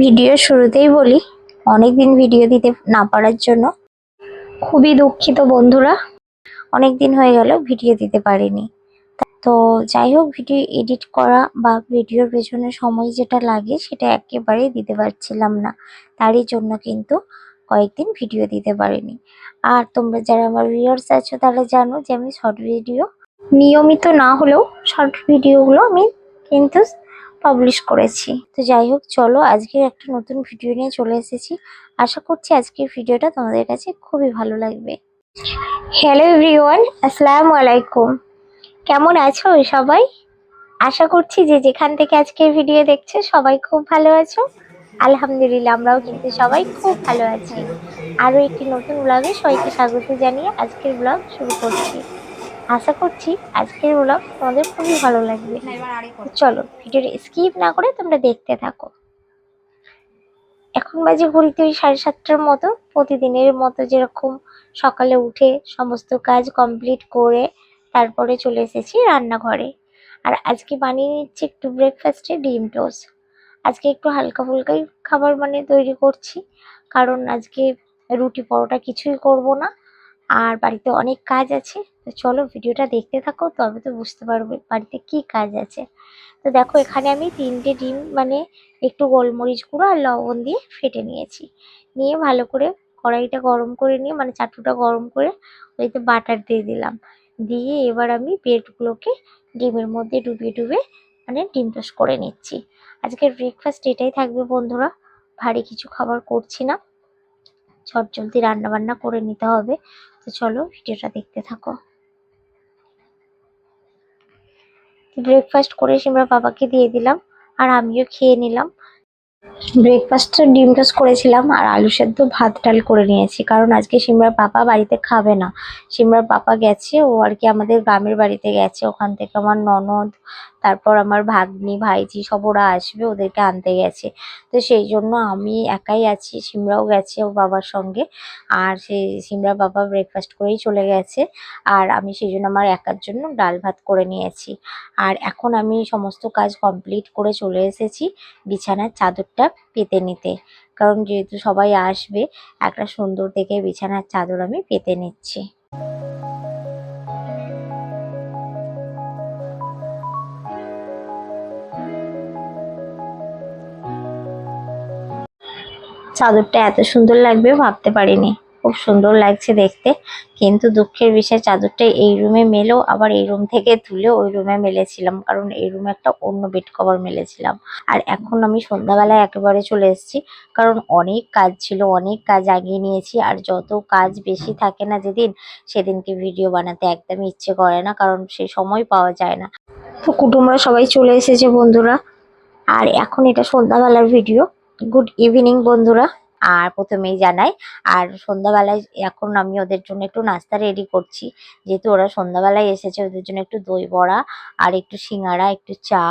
Video শুরুতেই বলি, অনেকদিন ভিডিও দিতে না পারার জন্য খুবই দুঃখিত বন্ধুরা। অনেক দিন হয়ে গেল ভিডিও দিতে পারিনি। তো যাই হোক, ভিডিও এডিট করা বা ভিডিওর পেছনে সময় যেটা লাগে সেটা একেবারেই দিতে পারছিলাম না। তারই জন্য কিন্তু কয়েকদিন ভিডিও দিতে পারিনি। আর তোমরা যারা আমার ভিউয়ার্স আছো তারা জানো যে আমি শর্ট ভিডিও নিয়মিত না হলেও শর্ট ভিডিওগুলো আমি কিন্তু পাবলিশ করেছি। তো যাই হোক, চলো আজকে একটা নতুন ভিডিও নিয়ে চলে এসেছি। আশা করছি আজকের ভিডিওটা তোমাদের কাছে খুবই ভালো লাগবে। হ্যালো এভরিওয়ান আসসালামু আলাইকুম। কেমন আছো সবাই? আশা করছি যে যেখান থেকে আজকের ভিডিও দেখছ সবাই খুব ভালো আছো। আলহামদুলিল্লাহ, আমরাও কিন্তু সবাই খুব ভালো আছি। আরও একটি নতুন ব্লগে সবাইকে স্বাগত জানিয়ে আজকের ব্লগ শুরু করছি। আশা করছি আজকের ব্লগ তোমাদের খুবই ভালো লাগবে। চলো ভিডিওটা স্কিপ না করে তোমরা দেখতে থাকো। এখন বাজে ঘড়িতে ওই সাড়ে সাতটার মতো। প্রতিদিনের মতো যেরকম সকালে উঠে সমস্ত কাজ কমপ্লিট করে তারপরে চলে এসেছি রান্নাঘরে। আর আজকে বানিয়ে নিচ্ছি একটু ব্রেকফাস্টে ডিম টোস্ট আজকে একটু হালকা ফুলকাই খাবার মানে তৈরি করছি। কারণ আজকে রুটি পরোটা কিছুই করব না। আর বাড়িতে অনেক কাজ আছে। তো চলো ভিডিওটা দেখতে থাকো, তবে তো বুঝতে পারবে বাড়িতে কি কাজ আছে। তো দেখো, এখানে আমি তিনটে ডিম মানে একটু গোলমরিচ গুঁড়ো আর লবণ দিয়ে ফেটে নিয়েছি। নিয়ে ভালো করে কড়াইটা গরম করে নিয়ে মানে চাটুটা গরম করে ওইতে বাটার দিয়ে দিলাম। দিয়ে এবার আমি ব্রেডগুলোকে ডিমের মধ্যে ডুবিয়ে ডুবে মানে ডিম টোস্ট করে নিচ্ছি। আজকের ব্রেকফাস্ট এটাই থাকবে বন্ধুরা, ভারী কিছু খাবার করছি না। ঝট জলদি রান্না বান্না করে নিতে হবে। তো চলো, ভিডিওটা দেখতে থাকো। ব্রেকফাস্ট করে সিমরা বাবাকে দিয়ে দিলাম, আর আমিও খেয়ে নিলাম। ব্রেকফাস্টে ডিম টোস্ট করেছিলাম আর আলু সেদ্ধ ভাত ডাল করে নিয়েছি। কারণ আজকে সিমরার পাপা বাড়িতে খাবে না। সিমরার পাপা গেছে, ও আর কি আমাদের গ্রামের বাড়িতে গেছে। ওখান থেকে আমার ননদ, তারপর আমার ভাগ্নি, ভাইজি সব ওরা আসবে, ওদেরকে আনতে গেছে। তো সেই জন্য আমি একাই আছি, সিমরাও গেছে ও বাবার সঙ্গে। আর সেই সিমরার বাবা ব্রেকফাস্ট করেই চলে গেছে। আর আমি সেই জন্য আমার একার জন্য ডাল ভাত করে নিয়েছি। আর এখন আমি সমস্ত কাজ কমপ্লিট করে চলে এসেছি। বিছানার চাদরটা পেতে নিতে। কারণ যেহেতু সবাই আসবে, একটা সুন্দর দেখে বিছানার চাদর আমি পেতে নিচ্ছি। চাদরটা এত সুন্দর লাগবে, ভাবতে পারিনি। খুব সুন্দর লাগছে দেখতে। কিন্তু দুঃখের বিষয়, চাদরটা এই রুমে মেলেও আবার এই রুম থেকে তুলে ওই রুমে মেলেছিলাম। কারণ এই রুমে একটা অন্য বেড কভার মেলেছিলাম। আর এখন আমি সন্ধ্যাবেলায় একেবারে চলে এসেছি। কারণ অনেক কাজ ছিল, অনেক কাজ আগিয়ে নিয়েছি। আর যত কাজ বেশি থাকে না যেদিন, সেদিনকে ভিডিও বানাতে একদমই ইচ্ছে করে না। কারণ সে সময় পাওয়া যায় না। তো কুটুমরা সবাই চলে এসেছে বন্ধুরা। আর এখন এটা সন্ধ্যাবেলার ভিডিও গুড ইভিনিং বন্ধুরা। আর প্রথমেই জানাই, আর সন্ধ্যাবেলায় এখন আমি ওদের জন্য একটু নাস্তা রেডি করছি। যেহেতু ওরা সন্ধ্যাবেলায় এসেছে, ওদের জন্য একটু দই বড়া আর একটু সিঙ্গাড়া একটু চা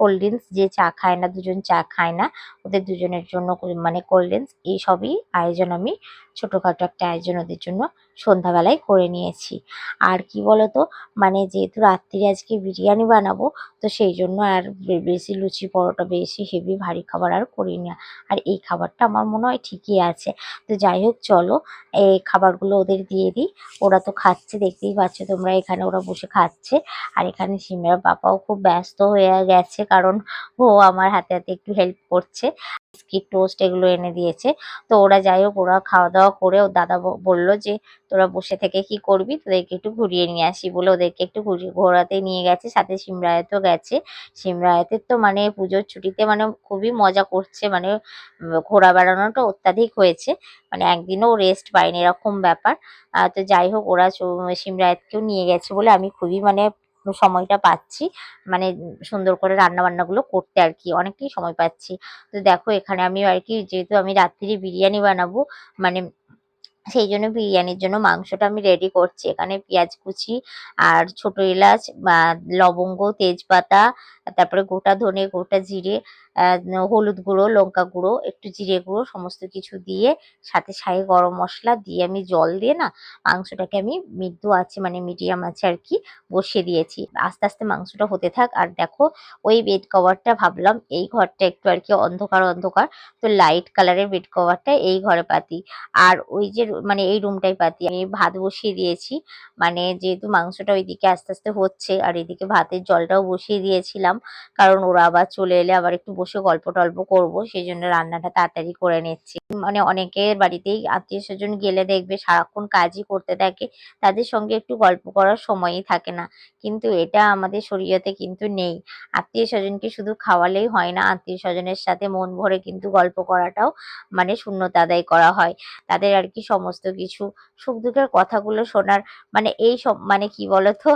কোল্ড ড্রিঙ্কস যে চা খায় না, দুজন চা খায় না, ওদের দুজনের জন্য মানে কোল্ড ড্রিঙ্কস এইসবই আয়োজন আমি ছোটোখাটো একটা আয়োজন ওদের জন্য সন্ধ্যাবেলায় করে নিয়েছি। আর কি বলতো? মানে যেহেতু রাত্রিরে আজকে বিরিয়ানি বানাবো, তো সেই জন্য আর বেশি লুচি পরোটা, বেশি হেভি ভারী খাবার আর করি না। আর এই খাবারটা আমার মনে হয় ঠিকই আছে। তো যাই হোক, চলো, এই খাবারগুলো ওদের দিয়ে দিই। ওরা তো খাচ্ছে, দেখতেই পাচ্ছ তোমরা এখানে ওরা বসে খাচ্ছে। আর এখানে সিমরার বাবাও খুব ব্যস্ত হয়ে গেছে, কারণ ও আমার হাতে হাতে একটু হেল্প করছে। বিস্কিট টোস্ট এগুলো এনে দিয়েছে। তো ওরা যাই হোক, ওরা খাওয়া দাওয়া করে ওর দাদা বলল যে, তোরা বসে থেকে কি করবি? তোদেরকে একটু ঘুরিয়ে নিয়ে আসি, বলে ওদেরকে একটু ঘুরিয়ে, ঘোরাতে নিয়ে গেছে। সাথে সিমরায়তও গেছে। সিমরায়তের তো মানে পুজোর ছুটিতে মানে খুবই মজা করছে মানে ঘোরা বেড়ানোটা অত্যাধিক হয়েছে। মানে একদিনও রেস্ট পায়নি, এরকম ব্যাপার। তো যাই হোক, ওরা সিমরায়তকেও নিয়ে গেছে বলে আমি খুবই মানে সময়টা পাচ্ছি। মানে সুন্দর করে রান্না বান্নাগুলো করতে আর কি, অনেকটাই সময় পাচ্ছি। তো দেখো, এখানে আমি আর কি, যেহেতু আমি রাত্রি বিরিয়ানি বানাবো মানে সেই জন্য বিরিয়ানির জন্য মাংসটা আমি রেডি করছি। এখানে পেঁয়াজ কুচি আর ছোট এলাচ লবঙ্গ, তেজপাতা তারপরে গোটা ধনে, গোটা জিরে হলুদ গুঁড়ো, লঙ্কা গুঁড়ো, একটু জিরে গুঁড়ো, সমস্ত কিছু দিয়ে সাথে সাই গরম মশলা দিয়ে আমি জল দিয়ে না মাংসটাকে আমি মৃদু আছে মানে মিডিয়াম আছে আর কি বসিয়ে দিয়েছি। আস্তে আস্তে মাংসটা হতে থাক। আর দেখো, ওই বেড কভারটা ভাবলাম এই ঘরটা একটু আর কি অন্ধকার অন্ধকার। তো লাইট কালারের বেড কভারটা এই ঘরে পাতি। আর ওই যে মানে এই রুমটাই পাতি। আমি ভাত বসিয়ে দিয়েছি। মানে যেহেতু মাংসটা ওইদিকে আস্তে আস্তে হচ্ছে, আর এদিকে ভাতের জলটাও বসিয়ে দিয়েছিলাম। কারণ ওরা আবার চলে এলে আবার একটু বসে গল্প টল্প করব সেই জন্য রান্নাটা তাড়াতাড়ি করে নিচ্ছি। মানে অনেকের বাড়িতেই আত্মীয় স্বজন গেলে দেখবে সারাক্ষণ কাজই করতে থাকে, তাদের সঙ্গে একটু গল্প করার সময়ই থাকে না। কিন্তু এটা আমাদের শরীয়তে কিন্তু নেই। আত্মীয় স্বজনকে শুধু খাওয়ালেই হয় না, আত্মীয় স্বজনের সাথে মন ভরে কিন্তু গল্প করাটাও মানে শূন্যতা আদায় করা হয়। তাদের আর কি সমস্ত কিছু সুখ দুঃখের কথাগুলো শোনার মানে এই সব মানে কি বলতো?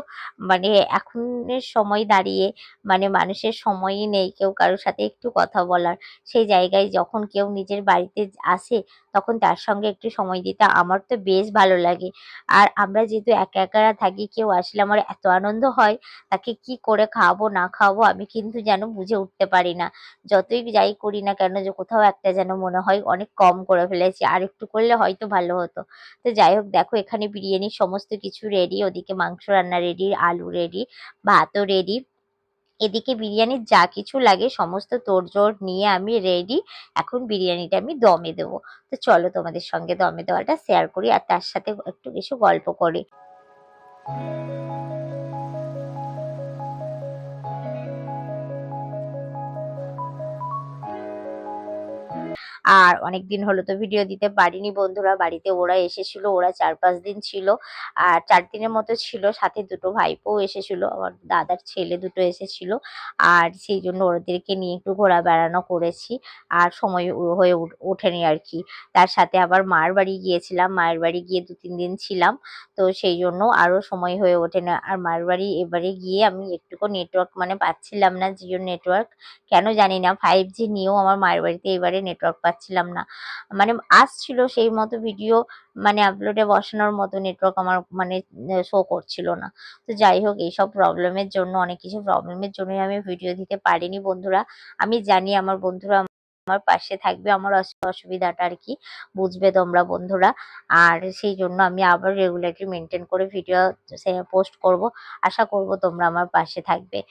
মানে এখনের সময় দাঁড়িয়ে মানে মানুষের সময়ই নেই কেউ কারোর সাথে একটু কথা বলার। সেই জায়গায় যখন কেউ নিজের বাড়িতে আসে, তখন তার সঙ্গে একটু সময় দিতে আমার তো বেশ ভালো লাগে। আর আমরা যেহেতু একা একা থাকি, কেউ আসলে আমার এত আনন্দ হয়, তাকে কি করে খাওয়াবো, না খাওয়াবো, আমি কিন্তু যেন বুঝে উঠতে পারি না। যতই যাই করি না কেন যে কোথাও একটা যেন মনে হয় অনেক কম করে ফেলেছি, আর একটু করলে হয়তো ভালো হতো। তো যাই হোক, দেখো এখানে বিরিয়ানির সমস্ত কিছু রেডি ওদিকে মাংস রান্না রেডি আলু রেডি ভাতও রেডি এদিকে বিরিয়ানির যা কিছু লাগে সমস্ত তোড়জোড় নিয়ে আমি রেডি এখন বিরিয়ানিটা আমি দমে দেবো। তো চলো তোমাদের সঙ্গে দমে দেওয়াটা শেয়ার করি আর তার সাথে একটু কিছু গল্প করি। আর অনেকদিন হলো তো ভিডিও দিতে পারিনি বন্ধুরা, বাড়িতে ওরা এসেছিল, ওরা চার পাঁচ দিন ছিল। আর চার দিনের মতো ছিল, সাথে দুটো ভাইপোও এসেছিল, আমার দাদার ছেলে দুটো এসেছিল। আর সেই জন্য ওদেরকে নিয়ে একটু ঘোরা বেড়ানো করেছি, আর সময় হয়ে ওঠেনি আর কি। তার সাথে আবার মার বাড়ি গিয়েছিলাম, মায়ের বাড়ি গিয়ে দু তিন দিন ছিলাম। তো সেই জন্য আরও সময় হয়ে ওঠে না। আর মায়ের বাড়ি এবারে গিয়ে আমি একটুকু নেটওয়ার্ক মানে পাচ্ছিলাম না, জিও নেটওয়ার্ক কেন জানি না ফাইভ জি নিয়েও আমার মায়ের বাড়িতে এবারে নেটওয়ার্ক পাচ্ছিলাম না। মানে আসছিল সেই মতো ভিডিও মানে আপলোডে বসানোর মতো নেটওয়ার্ক আমার মানে শো করছিল না। তো যাই হোক, এইসব প্রবলেমের জন্য, অনেক কিছু প্রবলেমের জন্যই আমি ভিডিও দিতে পারিনি বন্ধুরা। আমি জানি আমার বন্ধুরা আমার পাশে থাকবে, আমার অসু- অসুবিধাটা আর কি, বুঝবে তোমরা বন্ধুরা। আর সেই জন্য আমি আবার রেগুলারলি মেনটেন করে ভিডিও পোস্ট করব, আশা করব তোমরা আমার পাশে থাকবে।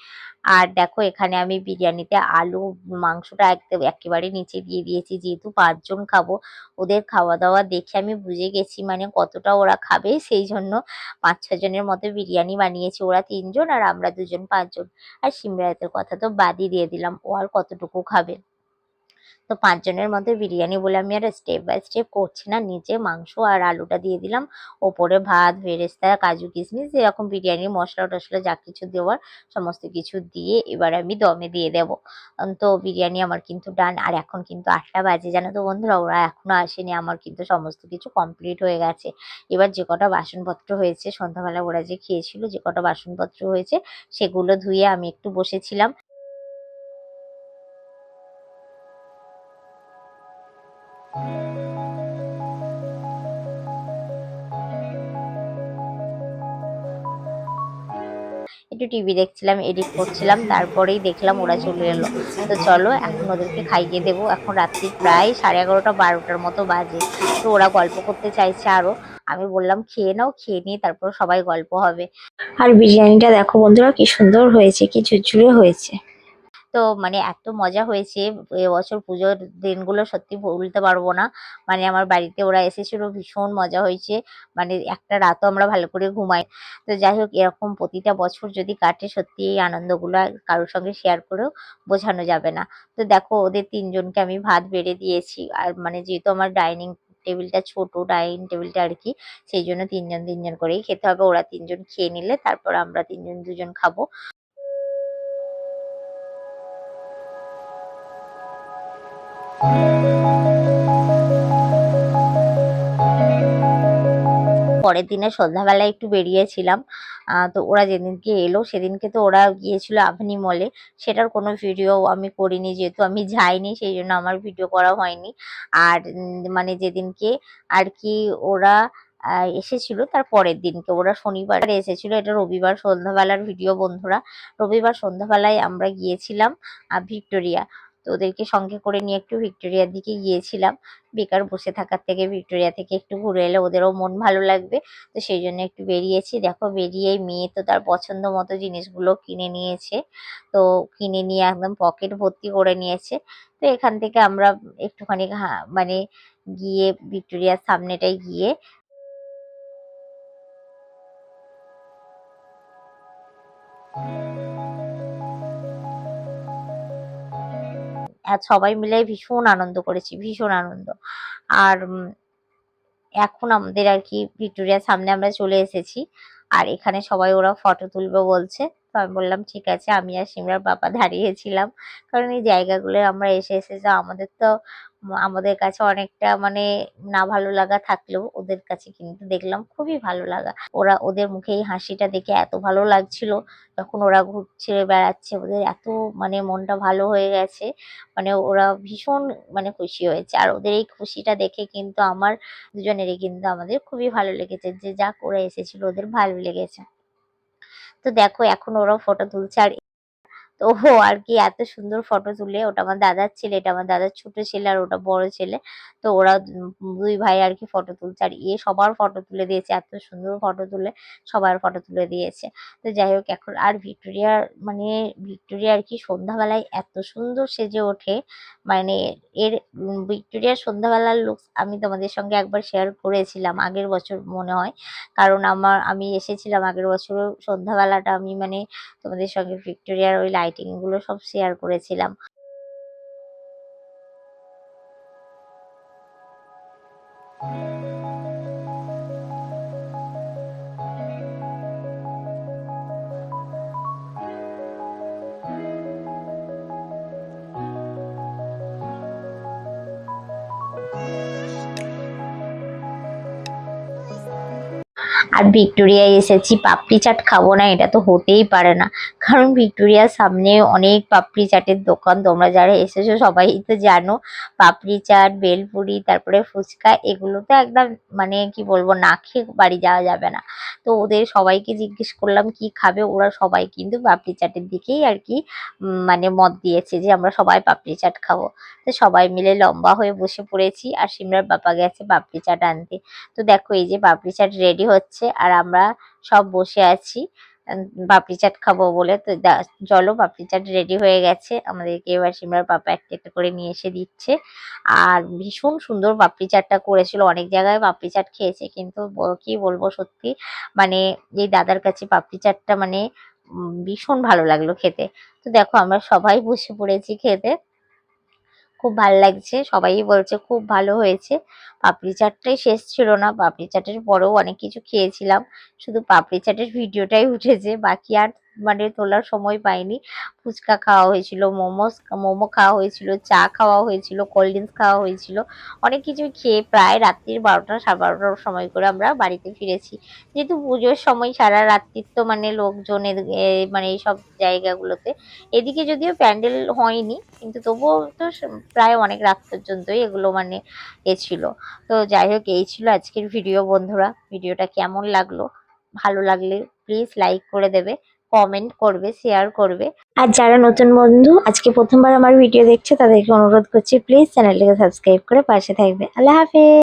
আর দেখো, এখানে আমি বিরিয়ানিতে আলু, মাংসটা একদম একেবারে নিচে দিয়ে দিয়েছি, যেহেতু পাঁচজন খাব, ওদের খাওয়া দাওয়া দেখে আমি বুঝে গেছি মানে কতটা ওরা খাবে, সেই জন্য পাঁচ ছজনের মতো বিরিয়ানি বানিয়েছি, ওরা তিনজন আর আমরা দুজন, পাঁচজন। আর সিমরাতের কথা তো বাদই দিয়ে দিলাম, ও আর কতটুকু খাবে? তো পাঁচজনের মধ্যে বিরিয়ানি বলে আমি আর স্টেপ বাই স্টেপ করছি না। নিচে মাংস আর আলুটা দিয়ে দিলাম। ওপরে ভাত বেরেস্তা কাজু কিশমিশ যেরকম বিরিয়ানির মশলা টশলা যা কিছু দেওয়ার সমস্ত কিছু দিয়ে এবার আমি দমে দিয়ে দেবো। তো বিরিয়ানি আমার কিন্তু ডান আর এখন কিন্তু আটটা বাজে, জানো তো বন্ধুরা? ওরা এখনও আসেনি। আমার কিন্তু সমস্ত কিছু কমপ্লিট হয়ে গেছে। এবার যে কটা বাসনপত্র হয়েছে, সন্ধ্যাবেলা ওরা যে খেয়েছিল, যে কটা বাসনপত্র হয়েছে, সেগুলো ধুয়ে আমি একটু বসেছিলাম। একটু টিভি দেখছিলাম, এডিট করছিলাম, তারপরেই দেখলাম ওরা চলে এলো। তো চলো, এখন ওদেরকে খাইয়ে দেবো। এখন রাত্রি প্রায় সাড়ে এগারোটা বারোটার মতো বাজে। তো ওরা গল্প করতে চাইছে আরও আমি বললাম, খেয়ে নাও, খেয়ে নিয়ে তারপর সবাই গল্প হবে। আর বিরিয়ানিটা দেখো বন্ধুরা, কি সুন্দর হয়েছে, কি ঝুরঝুরে হয়েছে। তো মানে এত মজা হয়েছে। এবছর পুজোর দিনগুলো সত্যি ভুলতে পারব না। মানে আমার বাড়িতে ওরা এসেছিল, ভীষণ মজা হয়েছে। মানে একটা রাতও আমরা ভালো করে ঘুমাই। তো যাই হোক, এরকম প্রতিটা বছর যদি কাটে, সত্যি এই আনন্দগুলো কারোর সঙ্গে শেয়ার করেও বোঝানো যাবে না। তো দেখো, ওদের তিনজনকে আমি ভাত বেড়ে দিয়েছি। আর মানে যেহেতু আমার ডাইনিং টেবিলটা ছোট ডাইনিং টেবিলটা আর কি, সেই জন্য তিনজন তিনজন করেই খেতে হবে। ওরা তিনজন খেয়ে নিলে, তারপর আমরা তিনজন দুজন খাব। পরের দিনে সন্ধ্যাবেলায় একটু বেরিয়েছিলাম। তো ওরা যেদিনকে এলো, সেদিনকে তো ওরা গিয়েছিল আভনি মলে। সেটার কোনো ভিডিও আমি করিনি, যেহেতু আমি যাইনি, সেই জন্য আমার ভিডিও করা হয়নি। আর মানে যেদিনকে আর কি ওরা এসেছিল, তার পরের দিনকে। ওরা শনিবার এসেছিল, এটা রবিবার সন্ধ্যাবেলার ভিডিও বন্ধুরা। রবিবার সন্ধ্যাবেলায় আমরা গিয়েছিলাম ভিক্টোরিয়া। তো ওদেরকে সঙ্গে করে নিয়ে একটু ভিক্টোরিয়ার দিকে গিয়েছিলাম। বেকার বসে থাকার থেকে ভিক্টোরিয়া থেকে একটু ঘুরে এলে ওদেরও মন ভালো লাগবে। তো সেই জন্য একটু বেরিয়েছি। দেখো বেরিয়ে মেয়ে তো তার পছন্দ মতো জিনিসগুলো কিনে নিয়েছে। তো কিনে নিয়ে একদম পকেট ভর্তি করে নিয়েছে। তো এখান থেকে আমরা একটুখানি মানে গিয়ে ভিক্টোরিয়ার সামনেটাই গিয়ে আর সবাই মিলে ভীষণ আনন্দ করেছি, ভীষণ আনন্দ। আর এখন আমাদের আর কি ভিক্টোরিয়ার সামনে আমরা চলে এসেছি। আর এখানে সবাই ওরা ফটো তুলবে বলছে। তো আমি বললাম, ঠিক আছে, আমি আর সিমরার বাবা দাঁড়িয়েছিলাম। কারণ এই জায়গাগুলো আমরা এসে এসে যা, আমাদের তো আমাদের কাছে অনেকটা মানে না ভালো লাগা থাকলেও ওদের কাছে কিন্তু দেখলাম খুবই ভালো লাগা। ওরা ওদের মুখে এই হাসিটা দেখে এত ভালো লাগছিল, যখন ওরা ঘুরছে, বেড়াচ্ছে, ওদের এত মানে মনটা ভালো হয়ে গেছে মানে ওরা ভীষণ মানে খুশি হয়েছে। আর ওদের এই খুশিটা দেখে কিন্তু আমার দুজনেরই কিন্তু আমাদের খুবই ভালো লেগেছে। যে যা করে এসেছিল, ওদের ভালো লেগেছে। তো দেখো, এখন ওরা ফটো তুলছে আর তো ও আর কি এত সুন্দর ফটো তুলে, ওটা আমার দাদার ছেলে, এটা আমার দাদার ছোট ছেলে আর ওটা বড় ছেলে। তো ওরা দুই ভাই আর কি ফটো তুলছে আর এ সবার ফটো তুলে দিয়েছে, এত সুন্দর ফটো তুলে সবার ফটো তুলে দিয়েছে। তো যাই হোক, এখন আর ভিক্টোরিয়ার মানে ভিক্টোরিয়া আর কি সন্ধ্যাবেলায় এত সুন্দর সেজে ওঠে। মানে এর ভিক্টোরিয়ার সন্ধ্যাবেলার লুকস আমি তোমাদের সঙ্গে একবার শেয়ার করেছিলাম আগের বছর মনে হয়। কারণ আমার, আমি এসেছিলাম আগের বছর সন্ধ্যাবেলাটা আমি মানে তোমাদের সঙ্গে ভিক্টোরিয়ার ওই লাইটিং গুলো সব শেয়ার করেছিলাম। আর ভিক্টোরিয়ায় এসেছি, পাপড়ি চাট খাব না, এটা তো হতেই পারে না। কারণ ভিক্টোরিয়ার সামনে অনেক পাপড়ি চাটের দোকান, তোমরা যারা এসেছ সবাই তো জানো। পাপড়ি চাট, বেলপুরি, তারপরে ফুচকা, এগুলো তো একদম মানে কি বলব, না খেয়ে বাড়ি যাওয়া যাবে না। তো ওদের সবাইকে জিজ্ঞেস করলাম, কি খাবে? ওরা সবাই কিন্তু পাপড়ি চাটের দিকেই আর কি মানে মত দিয়েছে যে, আমরা সবাই পাপড়ি চাট খাব। তো সবাই মিলে লম্বা হয়ে বসে পড়েছি, আর সিমরার বাবা গেছে পাপড়ি চাট আনতে। তো দেখো, এই যে পাপড়ি চাট রেডি হচ্ছে আর আমরা সব বসে আছি। পাপড়ি চাট খাব বলে। তো চলো পাপড়ি চাট রেডি হয়ে গেছে। আমাদেরকে এবার সিমরার পাপা একটা একটা করে নিয়ে এসে দিচ্ছে। আর ভীষণ সুন্দর পাপড়ি চাটটা করেছিল। অনেক জায়গায় পাপড়ি চাট খেয়েছে, কিন্তু কি বলব সত্যি মানে এই দাদার কাছে পাপড়ি চাটটা মানে ভীষণ ভালো লাগল খেতে। তো দেখো আমরা সবাই বসে পড়েছি খেতে। খুব ভালো লাগছে। সবাই বলছে খুব ভালো হয়েছে। পাপড়ি চাটটাই শেষ ছিল না। পাপড়ি চাটের পরেও অনেক কিছু খেয়েছিলাম। শুধু পাপড়ি চাটের ভিডিওটাই উঠেছে। বাকি আর মানে তোলার সময় পাইনি। ফুচকা খাওয়া হয়েছিল মোমোস মোমো খাওয়া হয়েছিল চা খাওয়া হয়েছিল কোল্ড ড্রিঙ্কস খাওয়া হয়েছিল। অনেক কিছু খেয়ে প্রায় রাত্রির বারোটা সাড়ে বারোটার সময় করে আমরা বাড়িতে ফিরেছি। যেহেতু পুজোর সময় সারা রাত্রির তো মানে লোকজনের এ, মানে এইসব জায়গাগুলোতে। এদিকে যদিও প্যান্ডেল হয়নি কিন্তু তবুও তো প্রায় অনেক রাত পর্যন্তই এগুলো মানে এ ছিল। তো যাই হোক এই ছিল আজকের ভিডিও বন্ধুরা। ভিডিওটা কেমন লাগল? ভালো লাগলে প্লিজ লাইক করে দেবে। কমেন্ট করবে শেয়ার করবে। আর যারা নতুন বন্ধু, আজকে প্রথমবার আমার ভিডিও দেখছে, তাদেরকে অনুরোধ করছি প্লিজ চ্যানেলটিকে সাবস্ক্রাইব করে পাশে থাকবে। আল্লাহ হাফেজ!